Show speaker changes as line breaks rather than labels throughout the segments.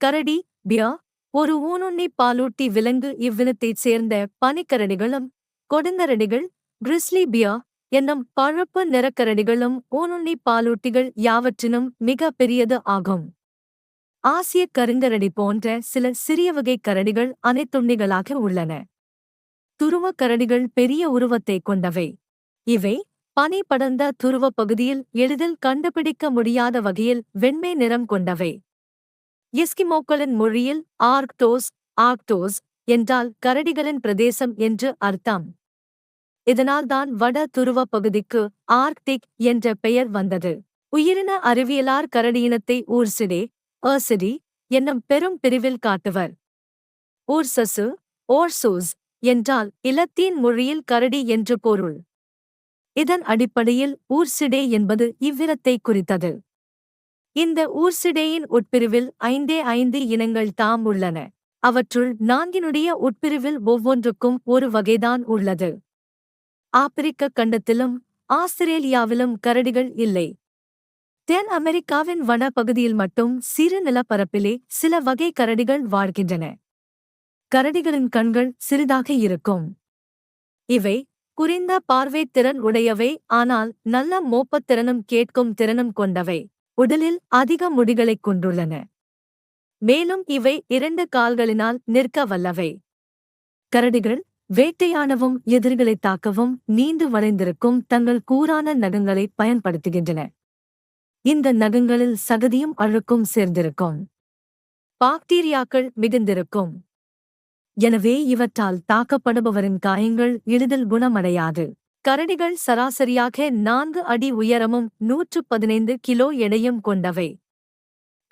கரடி பியா ஒரு ஊனுண்ணி பாலூட்டி விலங்கு இவ்வினத்தைச் சேர்ந்த பனிக்கரடிகளும் கொடுங்கரடிகள் கிறிஸ்லி பியா என்னும் பழுப்பு நிறக்கரடிகளும் ஊனுண்ணி பாலூட்டிகள் யாவற்றினும் மிக பெரியது ஆகும். ஆசிய கருங்கரடி போன்ற சில சிறிய வகை கரடிகள் அனைத்துண்ணிகளாக உள்ளன. துருவக் கரடிகள் பெரிய உருவத்தைக் கொண்டவை. இவை பனி படர்ந்த துருவப் பகுதியில் எளிதில் கண்டுபிடிக்க முடியாத வகையில் வெண்மை நிறம் கொண்டவை. எஸ்கிமோக்களின் மொழியில் ஆர்க்டோஸ் ஆர்க்டோஸ் என்றால் கரடிகளின் பிரதேசம் என்று அர்த்தம். இதனால்தான் வட துருவப் பகுதிக்கு ஆர்க்டிக் என்ற பெயர் வந்தது. உயிரின அறிவியலார் கரடியினத்தை ஊர்சிடே அர்சிடி என்னும் பெரும் பிரிவில் காட்டுவர். ஊர்சசு ஓர்சூஸ் என்றால் இலத்தீன் மொழியில் கரடி என்று பொருள். இதன் அடிப்படையில் ஊர்சிடே என்பது இவ்விரத்தை குறித்தது. இந்த ஊர்சிடேயின் உட்பிரிவில் ஐந்தே ஐந்து இனங்கள் தாம் உள்ளன. அவற்றுள் நான்கினுடைய உட்பிரிவில் ஒவ்வொன்றுக்கும் ஒரு வகைதான் உள்ளது. ஆப்பிரிக்க கண்டத்திலும் ஆஸ்திரேலியாவிலும் கரடிகள் இல்லை. தென் அமெரிக்காவின் வன பகுதியில் மட்டும் சிறு நிலப்பரப்பிலே சில வகை கரடிகள் வாழ்கின்றன. கரடிகளின் கண்கள் சிறிதாக இருக்கும். இவை குறைந்த பார்வைத் திறன் உடையவை ஆனால் நல்ல மோப்பத்திறனும் கேட்கும் திறனும் கொண்டவை. உடலில் அதிக முடிகளைக் கொண்டுள்ளன. மேலும் இவை இரண்டு கால்களினால் நிற்க வல்லவை. கரடிகள் வேட்டையானவும் எதிரிகளைத் தாக்கவும் நீண்டு வளைந்திருக்கும் தங்கள் கூரான நகங்களை பயன்படுத்துகின்றன. இந்த நகங்களில் சகதியும் அழுக்கும் சேர்ந்திருக்கும். பாக்டீரியாக்கள் மிகுந்திருக்கும். எனவே இவற்றால் தாக்கப்படுபவரின் காயங்கள் எளிதில் குணமடையாது. கரடிகள் சராசரியாக நான்கு அடி உயரமும் நூற்று பதினைந்து கிலோ எடையும் கொண்டவை.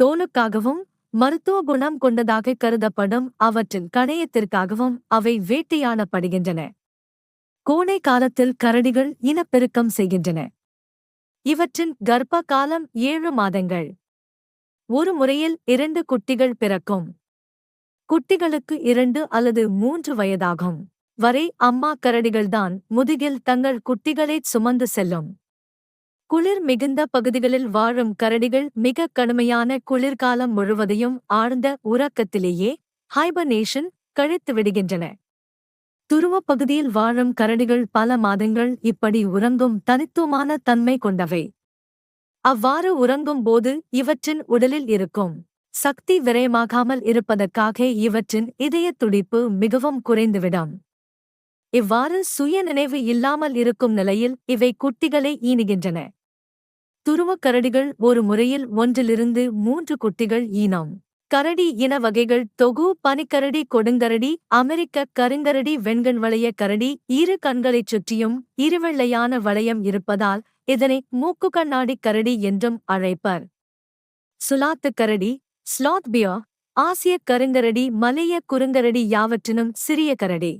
தோலுக்காகவும் மருத்துவ குணம் கொண்டதாக கருதப்படும் அவற்றின் கணையத்திற்காகவும் அவை வேட்டையாடப்படுகின்றன. கோடை காலத்தில் கரடிகள் இனப்பெருக்கம் செய்கின்றன. இவற்றின் கர்ப்ப காலம் ஏழு மாதங்கள். ஒரு முறையில் இரண்டு குட்டிகள் பிறக்கும். குட்டிகளுக்கு இரண்டு அல்லது மூன்று வயதாகும். வரை அம்மா கரடிகள்தான் முதுகில் தங்கள் குட்டிகளைச் சுமந்து செல்லும். குளிர் மிகுந்த பகுதிகளில் வாழும் கரடிகள் மிக கடுமையான குளிர்காலம் முழுவதையும் ஆழ்ந்த உறக்கத்திலேயே ஹைபர்னேஷன் கழித்து விடுகின்றன. துருவப் பகுதியில் வாழும் கரடிகள் பல மாதங்கள் இப்படி உறங்கும் தனித்துவமான தன்மை கொண்டவை. அவ்வாறு உறங்கும் போது இவற்றின் உடலில் இருக்கும் சக்தி விரயமாகாமல் இருப்பதற்காக இவற்றின் இதயத் துடிப்பு மிகவும் குறைந்துவிடும். இவ்வாறு சுய நினைவு இல்லாமல் இருக்கும் நிலையில் இவை குட்டிகளை ஈனுகின்றன. துருவக் கரடிகள் ஒரு முறையில் ஒன்றிலிருந்து மூன்று குட்டிகள் ஈனாம். கரடி இன வகைகள் தொகு பனிக்கரடி கொடுங்கரடி அமெரிக்க கருங்கரடி வெண்கண் வளைய கரடி இரு கண்களைச் சுற்றியும் இருவெள்ளையான வளையம் இருப்பதால் இதனை மூக்கு கண்ணாடி கரடி என்றும் அழைப்பர். சுலாத்து கரடி ஸ்லாத்பியா ஆசிய கருங்கரடி மலைய குறுங்கரடி யாவற்றினும் சிறிய கரடி.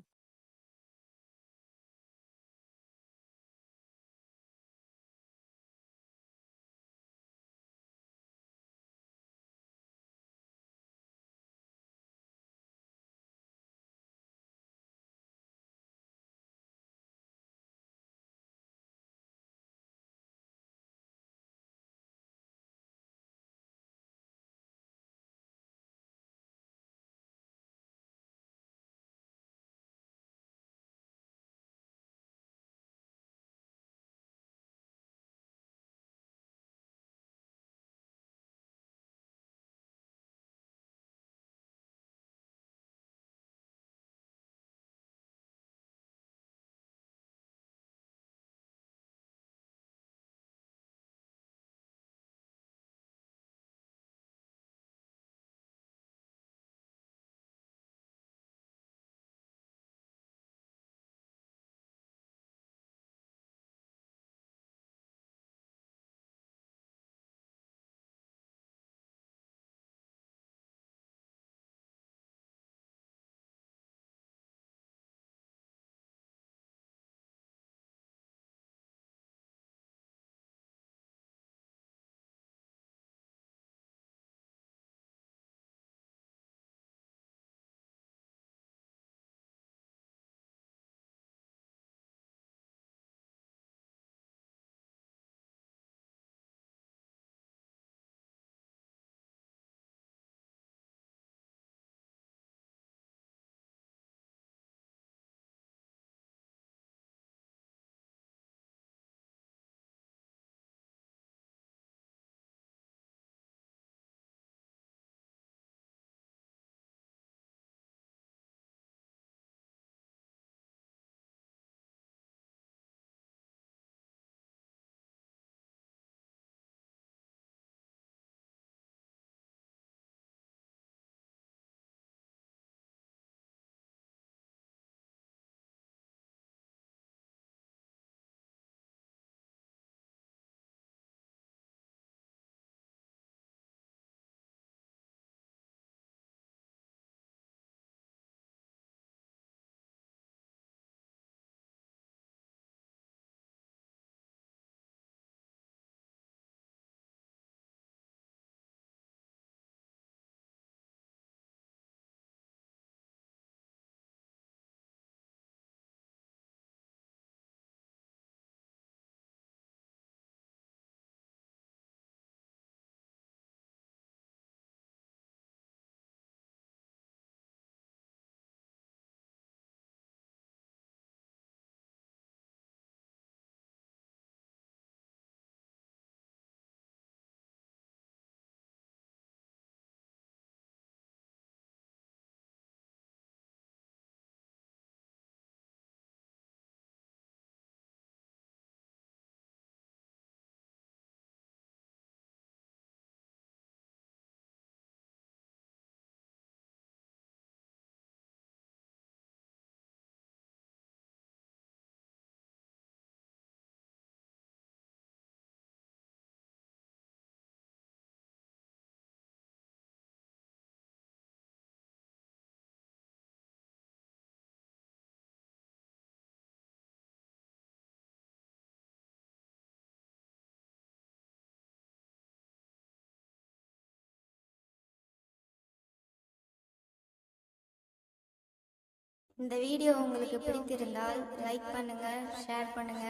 இந்த வீடியோ உங்களுக்கு பிடித்திருந்தால் லைக் பண்ணுங்க ஷேர் பண்ணுங்க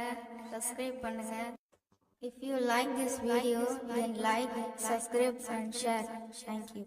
சப்ஸ்கிரைப் பண்ணுங்க. If you like this video then like subscribe and share thank you